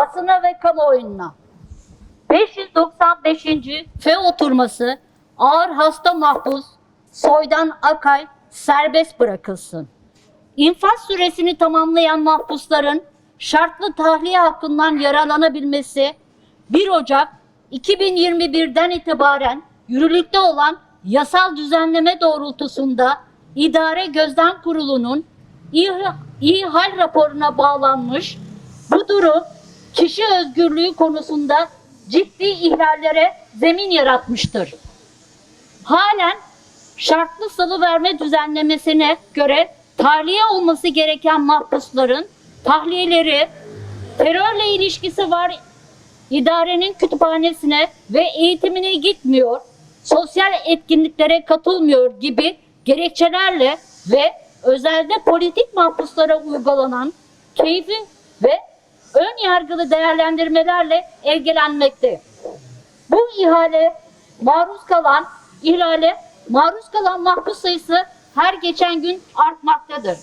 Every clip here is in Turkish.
basına ve kamuoyuna. 595. F oturması ağır hasta mahpus Soydan Akay serbest bırakılsın. İnfaz süresini tamamlayan mahpusların şartlı tahliye hakkından yararlanabilmesi 1 Ocak 2021'den itibaren yürürlükte olan yasal düzenleme doğrultusunda İdare Gözlem Kurulu'nun iyi, iyi hal raporuna bağlanmış bu durum kişi özgürlüğü konusunda ciddi ihlallere zemin yaratmıştır. Halen şartlı salı verme düzenlemesine göre tahliye olması gereken mahpusların tahliyeleri terörle ilişkisi var idarenin kütüphanesine ve eğitimine gitmiyor, sosyal etkinliklere katılmıyor gibi gerekçelerle ve özelde politik mahpuslara uygulanan keyfi ve ön yargılı değerlendirmelerle ilgilenmekte. Bu ihale maruz kalan ihlale maruz kalan mahpus sayısı her geçen gün artmaktadır.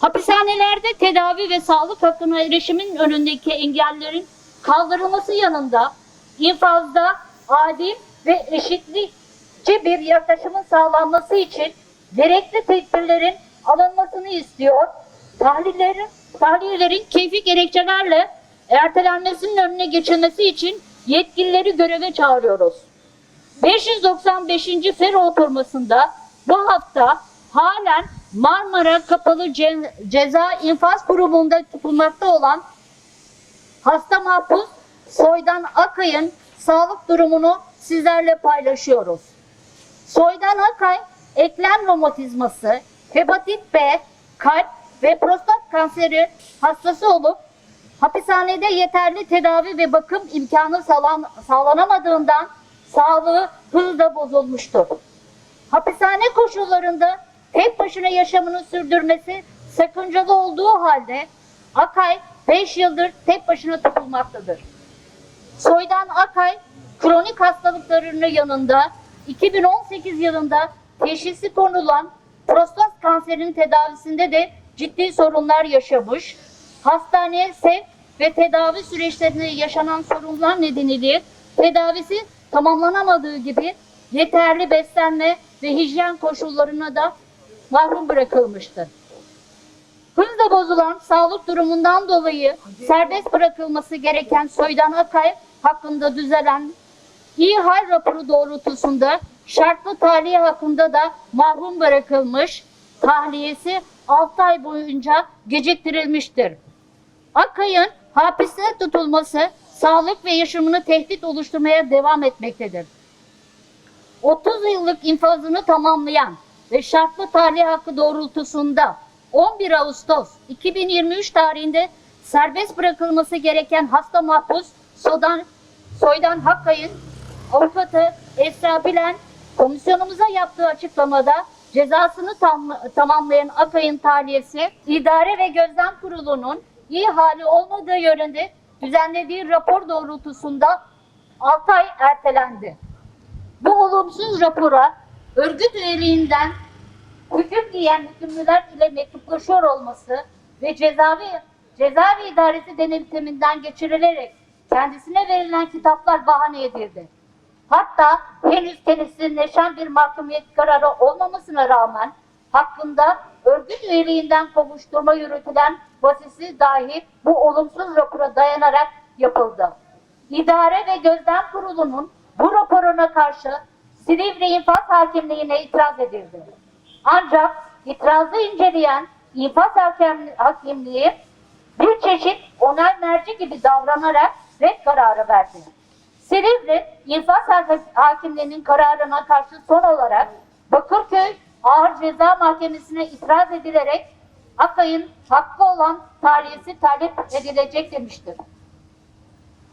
Hapishanelerde tedavi ve sağlık hakkına erişimin önündeki engellerin kaldırılması yanında infazda adil ve eşitlikçi bir yaklaşımın sağlanması için gerekli tedbirlerin alınmasını istiyor. Tahlillerin, tahliyelerin keyfi gerekçelerle ertelenmesinin önüne geçilmesi için yetkilileri göreve çağırıyoruz. 595. FERO oturmasında bu hafta halen Marmara Kapalı Ce- Ceza İnfaz Kurumu'nda tutulmakta olan hasta mahpus Soydan Akay'ın sağlık durumunu sizlerle paylaşıyoruz. Soydan Akay, eklem romatizması, hepatit B, kalp ve prostat kanseri hastası olup hapishanede yeterli tedavi ve bakım imkanı sağlan- sağlanamadığından sağlığı hızla bozulmuştur. Hapishane koşullarında tek başına yaşamını sürdürmesi sakıncalı olduğu halde Akay 5 yıldır tek başına tutulmaktadır. Soydan Akay kronik hastalıklarının yanında 2018 yılında teşhisi konulan prostat kanserinin tedavisinde de ciddi sorunlar yaşamış. Hastaneye sevk ve tedavi süreçlerinde yaşanan sorunlar nedeniyle tedavisi tamamlanamadığı gibi yeterli beslenme ve hijyen koşullarına da mahrum bırakılmıştır. Hızla bozulan sağlık durumundan dolayı serbest bırakılması gereken Soydan Akay hakkında düzelen iyi hal raporu doğrultusunda şartlı tahliye hakkında da mahrum bırakılmış, tahliyesi 6 ay boyunca geciktirilmiştir. Akay'ın hapiste tutulması sağlık ve yaşamını tehdit oluşturmaya devam etmektedir. 30 yıllık infazını tamamlayan ve şartlı tahliye hakkı doğrultusunda 11 Ağustos 2023 tarihinde serbest bırakılması gereken hasta mahpus Sodan, Soydan Hakkay'ın avukatı Esra Bilen komisyonumuza yaptığı açıklamada cezasını tam, tamamlayan Akay'ın tahliyesi idare ve gözlem kurulunun iyi hali olmadığı yönünde düzenlediği rapor doğrultusunda 6 ay ertelendi. Bu olumsuz rapora örgüt üyeliğinden hüküm giyen hükümlüler ile mektuplaşıyor olması ve cezaevi, cezaevi idaresi denetiminden geçirilerek kendisine verilen kitaplar bahane edildi. Hatta henüz kesinleşen bir mahkumiyet kararı olmamasına rağmen hakkında örgüt üyeliğinden kovuşturma yürütülen vasisi dahi bu olumsuz rapora dayanarak yapıldı. İdare ve Gözlem Kurulu'nun bu raporuna karşı Silivri İnfaz Hakimliği'ne itiraz edildi. Ancak itirazı inceleyen İnfaz Hakimliği bir çeşit onay merci gibi davranarak red kararı verdi. Silivri İnfaz Ha- Hakimliği'nin kararına karşı son olarak Bakırköy Ağır Ceza Mahkemesi'ne itiraz edilerek Akay'ın hakkı olan tahliyesi talep edilecek demiştir.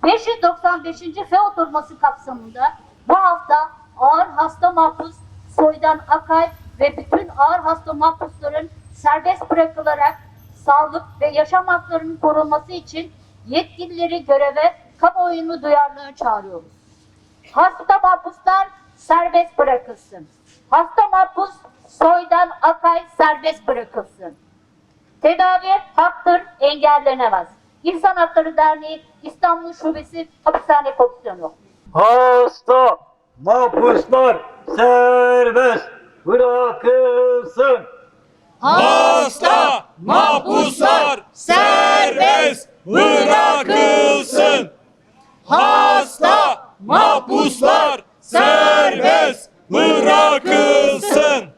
595. F oturması kapsamında bu hafta ağır hasta mahpus Soydan Akay ve bütün ağır hasta mahpusların serbest bırakılarak sağlık ve yaşam haklarının korunması için yetkilileri göreve kamuoyunu duyarlılığa çağırıyoruz. Hasta mahpuslar serbest bırakılsın. Hasta mahpus Soydan Akay serbest bırakılsın. Tedavi haktır, engellenemez. İnsan Hakları Derneği İstanbul Şubesi Hapishane Komisyonu. Hasta mahpuslar serbest bırakılsın. Hasta mahpuslar serbest bırakılsın mahpuslar serbest bırakılsın.